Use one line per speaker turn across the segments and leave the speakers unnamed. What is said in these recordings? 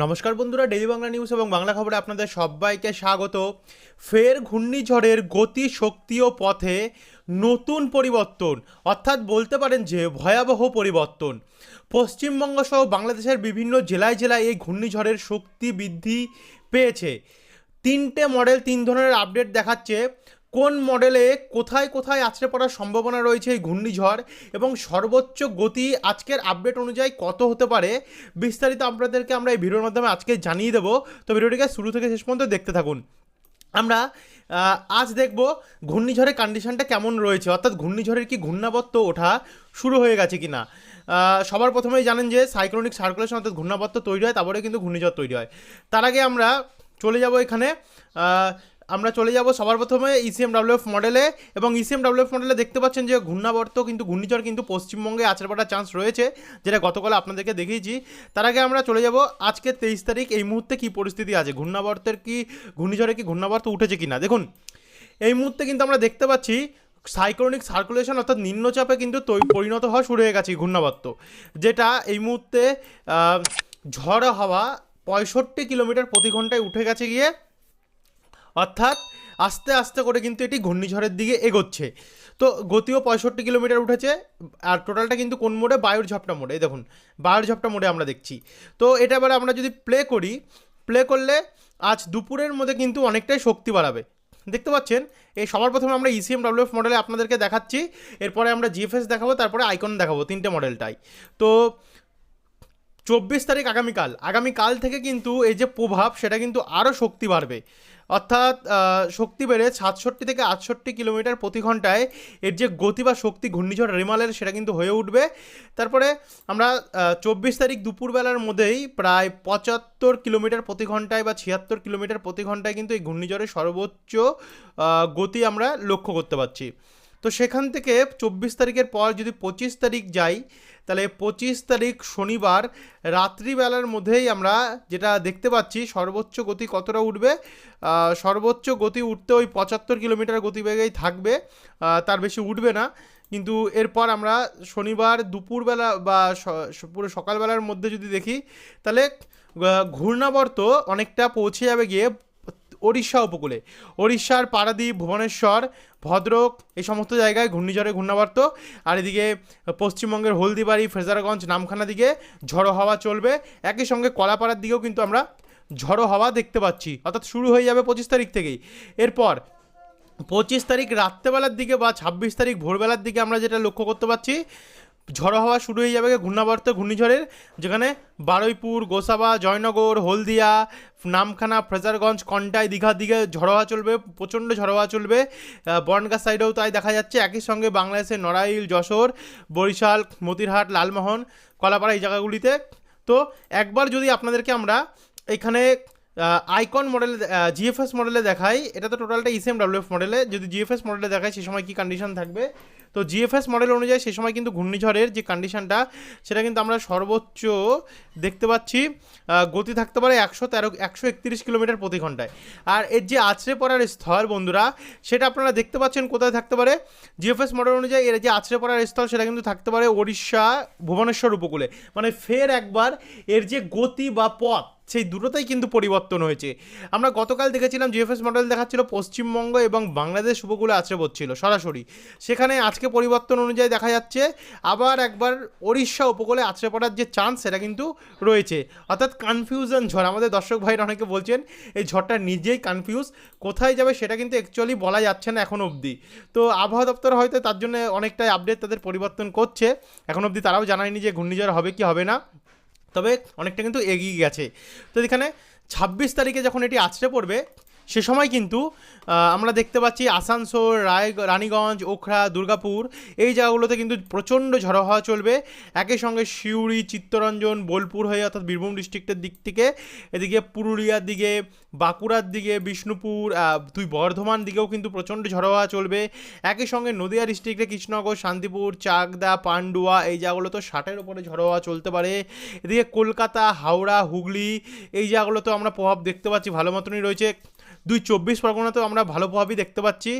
নমস্কার বন্ধুরা daily Bangla news এবং বাংলা খবরে আপনাদের সবাইকে স্বাগত। ফের ঘূর্ণিঝড়ের গতি, শক্তি ও পথে নতুন পরিবর্তন, অর্থাৎ বলতে পারেন যে ভয়াবহ পরিবর্তন। পশ্চিমবঙ্গ সহ বাংলাদেশের বিভিন্ন জেলায় জেলায় এই ঘূর্ণিঝড়ের শক্তি বৃদ্ধি পেয়েছে। তিনটে মডেল তিন ধরনের আপডেট দেখাচ্ছে। কোন মডেলে কোথায় কোথায় আছড়ে পড়ার সম্ভাবনা রয়েছে এই ঘূর্ণিঝড় এবং সর্বোচ্চ গতি আজকের আপডেট অনুযায়ী কত হতে পারে? বিস্তারিত আপনাদেরকে আমরা এই ভিডিওর মাধ্যমে আজকে জানিয়ে দেবো। তো ভিডিওটিকে শুরু থেকে শেষ পর্যন্ত দেখতে থাকুন। আমরা আজ দেখব ঘূর্ণিঝড়ের কন্ডিশনটা কেমন রয়েছে। অর্থাৎ ঘূর্ণিঝড়ের কি ঘূর্ণাবর্ত ওঠা শুরু হয়ে গেছে কিনা? সবার প্রথমেই জানেন যে সাইক্লোনিক সার্কুলেশন অর্থাৎ ঘূর্ণাবর্ত তৈরি হয়, তারপরে কিন্তু ঘূর্ণিঝড় তৈরি হয়। তার আগে আমরা চলে যাব এখানে। আমরা চলে যাব সবার প্রথমে ইসিএম ডাব্লিউএফ মডেলে এবং ইসিএম ডাব্লিউএফ মডেলে দেখতে পাচ্ছেন যে ঘূর্ণাবর্ত কিন্তু, ঘূর্ণিঝড় কিন্তু পশ্চিমবঙ্গে আছড়ে পড়ার চান্স রয়েছে, যেটা গতকাল আপনাদেরকে দেখিয়েছি। তার আগে আমরা চলে যাব আজকে তেইশ তারিখ, এই মুহূর্তে কি পরিস্থিতি আছে? ঘূর্ণাবর্তের কি, ঘূর্ণিঝড়ে কি ঘূর্ণাবর্ত উঠেছে কি না দেখুন, এই মুহূর্তে কিন্তু আমরা দেখতে পাচ্ছি সাইক্লোনিক সার্কুলেশন অর্থাৎ নিম্নচাপে কিন্তু পরিণত হওয়া শুরু হয়ে গেছে ঘূর্ণাবর্ত, যেটা এই মুহূর্তে ঝড় হাওয়া পঁয়ষট্টি কিলোমিটার প্রতি ঘন্টায় উঠে গেছে গিয়ে অর্থাৎ আস্তে আস্তে করে কিন্তু এটি ঘূর্ণিঝড়ের দিকে এগোচ্ছে। তো গতিও পঁয়ষট্টি কিলোমিটার উঠেছে, আর টোটালটা কিন্তু কোন মোড়ে? বায়ুর ঝাপটা মোড়ে। এই দেখুন, বায়ুর ঝাপটা মোড়ে আমরা দেখছি। তো এটা এবার আমরা যদি প্লে করি প্লে করলে আজ দুপুরের মধ্যে কিন্তু অনেকটাই শক্তি বাড়াবে। দেখতে পাচ্ছেন? এই সবার প্রথমে আমরা ইসিএম ডাব্লিউএফ মডেলে আপনাদেরকে দেখাচ্ছি। এরপরে আমরা জিএফএস দেখাবো, তারপরে আইকন দেখাবো তিনটে মডেলটাই তো চব্বিশ তারিখ আগামীকাল। আগামীকাল থেকে কিন্তু এই যে প্রভাব, সেটা কিন্তু আরও শক্তি বাড়বে। অর্থাৎ শক্তি বেড়ে সাতষট্টি থেকে আটষট্টি কিলোমিটার প্রতি ঘন্টায় এর যে গতি বা শক্তি ঘূর্ণিঝড় রেমালের, সেটা কিন্তু হয়ে উঠবে। তারপরে আমরা চব্বিশ তারিখ দুপুরবেলার মধ্যেই প্রায় পঁচাত্তর কিলোমিটার প্রতি ঘন্টায় বা ছিয়াত্তর কিলোমিটার প্রতি ঘন্টায় কিন্তু এই ঘূর্ণিঝড়ের সর্বোচ্চ গতি আমরা লক্ষ্য করতে পারছি। তো সেখান থেকে চব্বিশ তারিখের পর যদি পঁচিশ তারিখ যাই তাহলে পঁচিশ তারিখ শনিবার রাত্রিবেলার মধ্যেই আমরা যেটা দেখতে পাচ্ছি, সর্বোচ্চ গতি কতটা উঠবে? সর্বোচ্চ গতি উঠতে ওই পঁচাত্তর কিলোমিটার গতিবেগেই থাকবে। তার বেশি উঠবে না। কিন্তু এরপর আমরা শনিবার দুপুরবেলা বা পুরো সকালবেলার মধ্যে যদি দেখি, তাহলে ঘূর্ণাবর্ত অনেকটা পৌঁছে যাবে গিয়ে ওড়িশা উপকূলে। ওড়িশার পারাদ্বীপ ভুবনেশ্বর, ভদ্রক, এই সমস্ত জায়গায় ঘূর্ণিঝড়ে ঘূর্ণাবর্ত। আর এদিকে পশ্চিমবঙ্গের হলদিবাড়ি ফ্রেজারগঞ্জ নামখানা দিকে ঝড়ো হাওয়া চলবে। একই সঙ্গে কলাপাড়ার দিকেও কিন্তু আমরা ঝড়ো হাওয়া দেখতে পাচ্ছি। অর্থাৎ শুরু হয়ে যাবে পঁচিশ তারিখ থেকেই। এরপর পঁচিশ তারিখ রাত্রেবেলার দিকে বা ছাব্বিশ তারিখ ভোরবেলার দিকে আমরা যেটা লক্ষ্য করতে পারছি ঝড়ো হওয়া শুরু হয়ে যাবে ঘূর্ণাবর্ত ঘূর্ণিঝড়ের, যেখানে বারুইপুর, গোসাবা, জয়নগর, হলদিয়া, নামখানা, ফ্রেজারগঞ্জ, কন্টাই দীঘার দিকে ঝড়ো হাওয়া চলবে, প্রচণ্ড ঝড়ো হাওয়া চলবে। বনগাঁ সাইডেও তাই দেখা যাচ্ছে। একই সঙ্গে বাংলাদেশের নড়াইল, যশোর, বরিশাল, মতিরহাট, লালমোহন, কলাপাড়া এই জায়গাগুলিতে। তো একবার যদি আপনাদেরকে আমরা এখানে আইকন মডেলে জিএফএস মডেলে দেখাই। এটা তো টোটালটা ইসিএম ডাব্লিউএফ মডেলে যদি জিএফএস মডেলে দেখায় সে সময় কী কন্ডিশন থাকবে? তো জিএফএস মডেল অনুযায়ী সে সময় কিন্তু ঘূর্ণিঝড়ের যে কন্ডিশনটা সেটা কিন্তু আমরা সর্বোচ্চ দেখতে পাচ্ছি। গতি থাকতে পারে একশো তেরো, একশো একত্রিশ কিলোমিটার প্রতি ঘন্টায়। আর এর যে আছড়ে পড়ার স্থল, বন্ধুরা, সেটা আপনারা দেখতে পাচ্ছেন কোথায় থাকতে পারে। জিএফএস মডেল অনুযায়ী এর যে আছড়ে পড়ার স্থল, সেটা কিন্তু থাকতে পারে ওড়িশা ভুবনেশ্বর উপকূলে। মানে ফের একবার এর যে গতি বা পথ সেই দুটোতেই কিন্তু পরিবর্তন হয়েছে। আমরা গতকাল দেখেছিলাম জিএফএস মডেল দেখাচ্ছিল পশ্চিমবঙ্গ এবং বাংলাদেশ উপকূলে আছড়ে পড়ছিল সরাসরি। সেখানে আজকে পরিবর্তন অনুযায়ী দেখা যাচ্ছে, আবার একবার ওড়িশা উপকূলে আছড়ে পড়ার যে চান্স সেটা কিন্তু রয়েছে। অর্থাৎ কনফিউশন ঝড়, আমাদের দর্শক ভাইরা অনেকে বলছেন, এই ঝড়টা নিজেই কনফিউজ কোথায় যাবে সেটা কিন্তু অ্যাকচুয়ালি বলা যাচ্ছে না এখন অবধি। তো আবহাওয়া দপ্তর হয়তো তার জন্য অনেকটাই আপডেট তাদের পরিবর্তন করছে। এখন অবধি তারাও জানায়নি যে ঘূর্ণিঝড় হবে কি হবে না। তবে অনেকটা কিন্তু এগিয়ে গেছে। তো এখানে ছাব্বিশ তারিখে যখন এটি আছড়ে পড়বে সে সময় কিন্তু আমরা দেখতে পাচ্ছি আসানসোল, রায়, রানীগঞ্জ, ওখরা, দুর্গাপুর, এই জায়গাগুলোতে কিন্তু প্রচণ্ড ঝড়ো হাওয়া চলবে। একই সঙ্গে সিউড়ি, চিত্তরঞ্জন, বোলপুর হয়ে অর্থাৎ বীরভূম ডিস্ট্রিক্টের দিক থেকে, এদিকে পুরুলিয়ার দিকে, বাঁকুড়ার দিকে, বিষ্ণুপুর দুই বর্ধমান দিকেও কিন্তু প্রচণ্ড ঝড়ো হাওয়া চলবে। একই সঙ্গে নদিয়া ডিস্ট্রিক্টে কৃষ্ণনগর, শান্তিপুর, চাকদা, পান্ডুয়া, এই জায়গাগুলো তো ষাটের ওপরে ঝড়ো হাওয়া চলতে পারে। এদিকে কলকাতা, হাওড়া, হুগলি, এই জায়গাগুলো তো আমরা প্রভাব দেখতে পাচ্ছি ভালো মতনই রয়েছে। দুই চব্বিশ পরগনাতেও আমরা ভালো প্রভাবই দেখতে পাচ্ছি।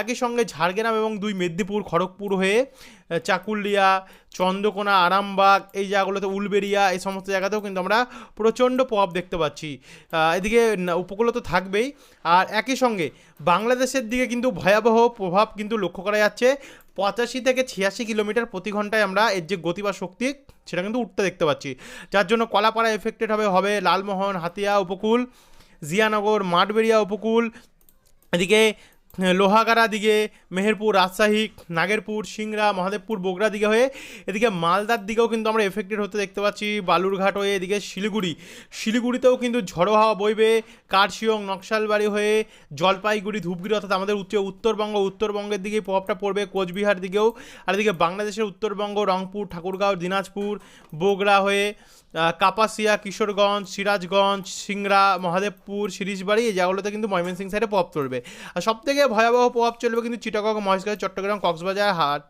একই সঙ্গে ঝাড়গ্রাম এবং দুই মেদিনীপুর, খড়গপুর হয়ে চাকুলিয়া, চন্দ্রকোনা, আরামবাগ, এই জায়গাগুলোতে উলবেরিয়া এই সমস্ত জায়গাতেও কিন্তু আমরা প্রচণ্ড প্রভাব দেখতে পাচ্ছি। এদিকে উপকূলে তো থাকবেই। আর একই সঙ্গে বাংলাদেশের দিকে কিন্তু ভয়াবহ প্রভাব কিন্তু লক্ষ্য করা যাচ্ছে। পঁচাশি থেকে ছিয়াশি কিলোমিটার প্রতি ঘন্টায় আমরা এর যে গতি বা শক্তি, সেটা কিন্তু উঠতে দেখতে পাচ্ছি। যার জন্য কলাপাড়া এফেক্টেড হবে হবে লালমোহন, হাতিয়া, উপকূল। জিয়ানগর মাঠবেড়িয়া উপকূল এদিকে লোহাগাড়া দিকে, মেহেরপুর, রাজশাহী, নাগেরপুর, সিংড়া, মহাদেবপুর, বগুড়া দিকে হয়ে এদিকে মালদার দিকেও কিন্তু আমরা এফেক্টেড হতে দেখতে পাচ্ছি। বালুরঘাট হয়ে এদিকে শিলিগুড়ি। শিলিগুড়িতেও কিন্তু ঝড়ো হাওয়া বইবে। কার্শিয়ং নকশালবাড়ি হয়ে জলপাইগুড়ি, ধূপগুড়ি অর্থাৎ আমাদের উচ্চ উত্তরবঙ্গ, উত্তরবঙ্গের দিকে প্রভাবটা পড়বে কোচবিহার দিকেও। আর এদিকে বাংলাদেশের উত্তরবঙ্গ, রংপুর, ঠাকুরগাঁও, দিনাজপুর, বগুড়া হয়ে কাপাসিয়া, কিশোরগঞ্জ, সিরাজগঞ্জ, সিংড়া, মহাদেবপুর শিরিশবাড়ি এই জায়গাগুলোতে কিন্তু ময়মনসিং সাইডে প্রভাব চলবে আর সব থেকে ভয়াবহ প্রভাব চলবে কিন্তু চিটাগং মহেশখালী চট্টগ্রাম কক্সবাজার হাট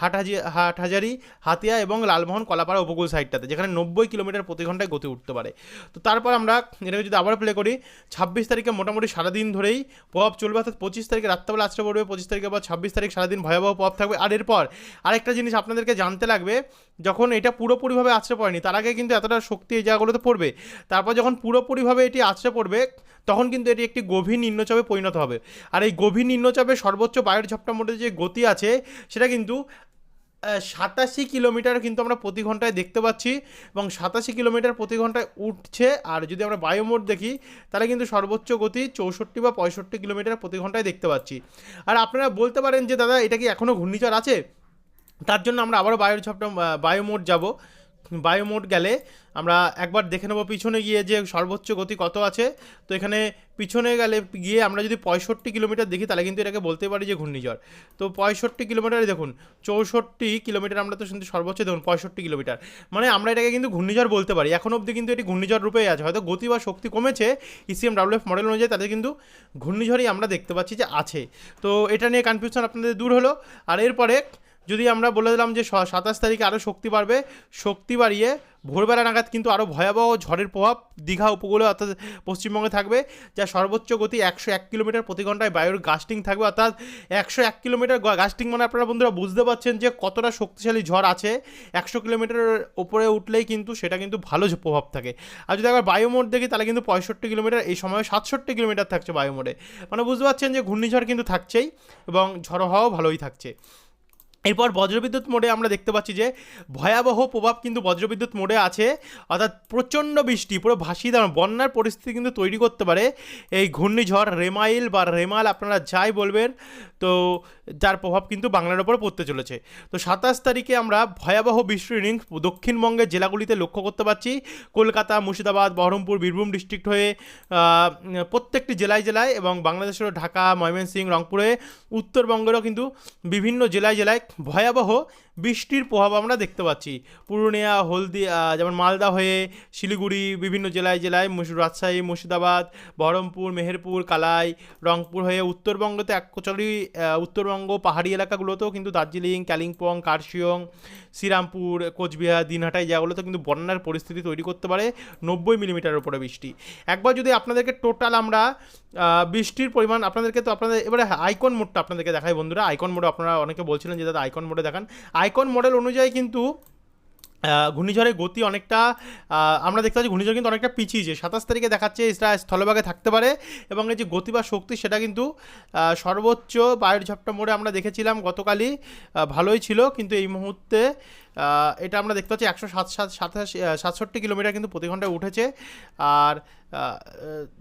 হাটহাজি, হাটহাজারি, হাতিয়া এবং লালমোহন কলাপাড়া উপকূল সাইডটাতে, যেখানে নব্বই কিলোমিটার প্রতি ঘন্টায় গতি উঠতে পারে। তো তারপর আমরা এটাকে যদি আবার প্লে করি, ছাব্বিশ তারিখে মোটামুটি সারাদিন ধরেই প্রভাব চলবে, অর্থাৎ পঁচিশ তারিখে রাত্রেবেলা আসতে পড়বে, পঁচিশ তারিখে বা ছাব্বিশ তারিখ সারাদিন ভয়াবহ প্রভাব থাকবে। আর এরপর আরেকটা জিনিস আপনাদেরকে জানতে লাগবে, যখন এটা পুরোপুরিভাবে আছড়ে পড়েনি, তার আগে কিন্তু এতটা শক্তি এই জায়গাগুলোতে পড়বে। তারপর যখন পুরোপুরিভাবে এটি আছড়ে পড়বে, তখন কিন্তু এটি একটি গভীর নিম্নচাপে পরিণত হবে। আর এই গভীর নিম্নচাপে সর্বোচ্চ বায়ুর ঝাপটার মধ্যে যে গতি আছে, সেটা কিন্তু সাতাশি কিলোমিটার কিন্তু আমরা প্রতি ঘন্টায় দেখতে পাচ্ছি এবং সাতাশি কিলোমিটার প্রতি ঘন্টায় উঠছে। আর যদি আমরা বায়োমোড দেখি, তাহলে কিন্তু সর্বোচ্চ গতি চৌষট্টি বা পঁয়ষট্টি কিলোমিটার প্রতি ঘন্টায় দেখতে পাচ্ছি। আর আপনারা বলতে পারেন যে, দাদা, এটা কি এখনও ঘূর্ণিঝড় আছে? তার জন্য আমরা আবারও বায়ুর ঝাপটা বায়োমোড যাব। বায়োমোড গেলে আমরা একবার দেখে নেব পিছনে গিয়ে যে সর্বোচ্চ গতি কত আছে। তো এখানে পিছনে গেলে গিয়ে আমরা যদি পঁয়ষট্টি কিলোমিটার দেখি, তাহলে কিন্তু এটাকে বলতে পারি যে ঘূর্ণিঝড়। তো পঁয়ষট্টি কিলোমিটারে দেখুন, চৌষট্টি কিলোমিটার আমরা তো কিন্তু সর্বোচ্চ, দেখুন, পঁয়ষট্টি কিলোমিটার। মানে আমরা এটাকে কিন্তু ঘূর্ণিঝড় বলতে পারি। এখন অবধি কিন্তু এটি ঘূর্ণিঝড় রূপেই আছে। হয়তো গতি বা শক্তি কমেছে ইসিএম ডাব্লিউএফ মডেল অনুযায়ী তাদের কিন্তু ঘূর্ণিঝড়ই আমরা দেখতে পাচ্ছি যে আছে। তো এটা নিয়ে কনফিউশন আপনাদের দূর হলো। আর এরপরে যদি আমরা বলে দিলাম যে সাতাশ তারিখে আরও শক্তি বাড়বে, শক্তি বাড়িয়ে ভোরবেলা নাগাদ কিন্তু আরও ভয়াবহ ঝড়ের প্রভাব দীঘা উপকূলে অর্থাৎ পশ্চিমবঙ্গে থাকবে, যা সর্বোচ্চ গতি একশো এক কিলোমিটার প্রতি ঘন্টায় বায়ুর গাস্টিং থাকবে। অর্থাৎ একশো এক কিলোমিটার গাস্টিং মানে আপনারা বন্ধুরা বুঝতে পারছেন যে কতটা শক্তিশালী ঝড় আছে। একশো কিলোমিটারের ওপরে উঠলেই কিন্তু সেটা কিন্তু ভালো প্রভাব থাকে। আর যদি একবার বায়ুমোড দেখি, তাহলে কিন্তু পঁয়ষট্টি কিলোমিটার, এই সময় সাতষট্টি কিলোমিটার থাকছে বায়ুমোডে মানে বুঝতে পারছেন যে ঘূর্ণিঝড় কিন্তু থাকছেই এবং ঝড় হওয়াও ভালোই থাকছে। এরপর বজ্রবিদ্যুৎ মোডে আমরা দেখতে পাচ্ছি যে ভয়াবহ প্রভাব কিন্তু বজ্রবিদ্যুৎ মোডে আছে। অর্থাৎ প্রচণ্ড বৃষ্টি, পুরো ভাসিয়ে দেওয়া বন্যার পরিস্থিতি কিন্তু তৈরি করতে পারে এই ঘূর্ণিঝড় রেমাইল বা রেমাল আপনারা যাই বলবেন। তো যার প্রভাব কিন্তু বাংলার ওপর পড়তে চলেছে। তো সাতাশ তারিখে আমরা ভয়াবহ বৃষ্টির রিং দক্ষিণবঙ্গের জেলাগুলিতে লক্ষ্য করতে পারছি। কলকাতা, মুর্শিদাবাদ, বহরমপুর, বীরভূম ডিস্ট্রিক্ট হয়ে প্রত্যেকটি জেলায় জেলায় এবং বাংলাদেশেরও ঢাকা, ময়মনসিংহ, রংপুরে, উত্তরবঙ্গেরও কিন্তু বিভিন্ন জেলায় জেলায় ভয়াবহ বৃষ্টির প্রভাব আমরা দেখতে পাচ্ছি। পুরুলিয়া হলদি যেমন মালদা হয়ে শিলিগুড়ি, বিভিন্ন জেলায় জেলায় রাজশাহী, মুর্শিদাবাদ, বহরমপুর, মেহেরপুর, কালাই, রংপুর হয়ে উত্তরবঙ্গতে অ্যাকচুয়ালি উত্তরবঙ্গ পাহাড়ি এলাকাগুলোতেও কিন্তু দার্জিলিং, কালিম্পং, কার্শিয়ং, শ্রীরামপুর, কোচবিহার দিনহাটাই জায়গাগুলোতে কিন্তু বন্যার পরিস্থিতি তৈরি করতে পারে নব্বই মিলিমিটারের উপরে বৃষ্টি। একবার যদি আপনাদেরকে টোটাল আমরা বৃষ্টির পরিমাণ আপনাদেরকে তো আপনাদের, এবারে আইকন মোডটা আপনাদেরকে দেখাই বন্ধুরা। আইকন মোডে আপনারা অনেকে বলছিলেন যে দাদা আইকন মোডে দেখান। আইকন মডেল অনুযায়ী কিন্তু ঘূর্ণিঝড়ের গতি অনেকটা আমরা দেখতে পাচ্ছি ঘূর্ণিঝড় কিন্তু অনেকটা পিছিয়েছে সাতাশ তারিখে দেখাচ্ছে এটা স্থলভাগে থাকতে পারে এবং এই যে গতি বা শক্তি সেটা কিন্তু সর্বোচ্চ বায়ুর ঝপটা মোড়ে আমরা দেখেছিলাম গতকালই ভালোই ছিল। কিন্তু এই মুহূর্তে এটা আমরা দেখতে পাচ্ছি একশো সাত সাত, সাতাশ সাতষট্টি কিলোমিটার কিন্তু প্রতি ঘন্টায় উঠেছে। আর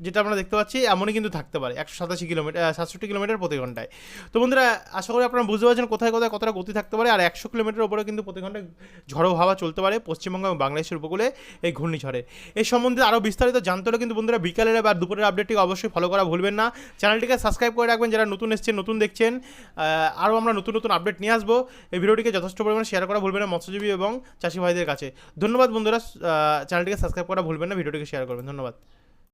যেটা আমরা দেখতে পাচ্ছি, এমনই কিন্তু থাকতে পারে, একশো সাতাশি কিলোমিটার সাতষট্টি কিলোমিটার প্রতি ঘন্টায়। তো বন্ধুরা, আশা করি আপনারা বুঝতে পারছেন কোথায় কোথায় কতটা গতি থাকতে পারে, আর একশো কিলোমিটার ওপরে কিন্তু প্রতি ঘন্টায় ঝড়ো হাওয়া চলতে পারে পশ্চিমবঙ্গ এবং বাংলাদেশের উপকূলে এই ঘূর্ণিঝড়ে এই সম্বন্ধে আরও বিস্তারিত জানতে হলে কিন্তু বন্ধুরা, বিকালের বা দুপুরের আপডেটটি অবশ্যই ফলো করা ভুলবেন না। চ্যানেলটিকে সাবস্ক্রাইব করে রাখবেন যারা নতুন এসছেন, নতুন দেখছেন। আরও আমরা নতুন নতুন আপডেট নিয়ে আসব। এই ভিডিওটিকে যথেষ্ট পরিমাণে শেয়ার করা ভুলবেন না। মৎস্যজীবী এবং চাষি ভাইদের কাছে। ধন্যবাদ বন্ধুরা চ্যানেলটিকে সাবস্ক্রাইব করা ভুলবেন না, ভিডিওটিকে শেয়ার করবেন। ধন্যবাদ।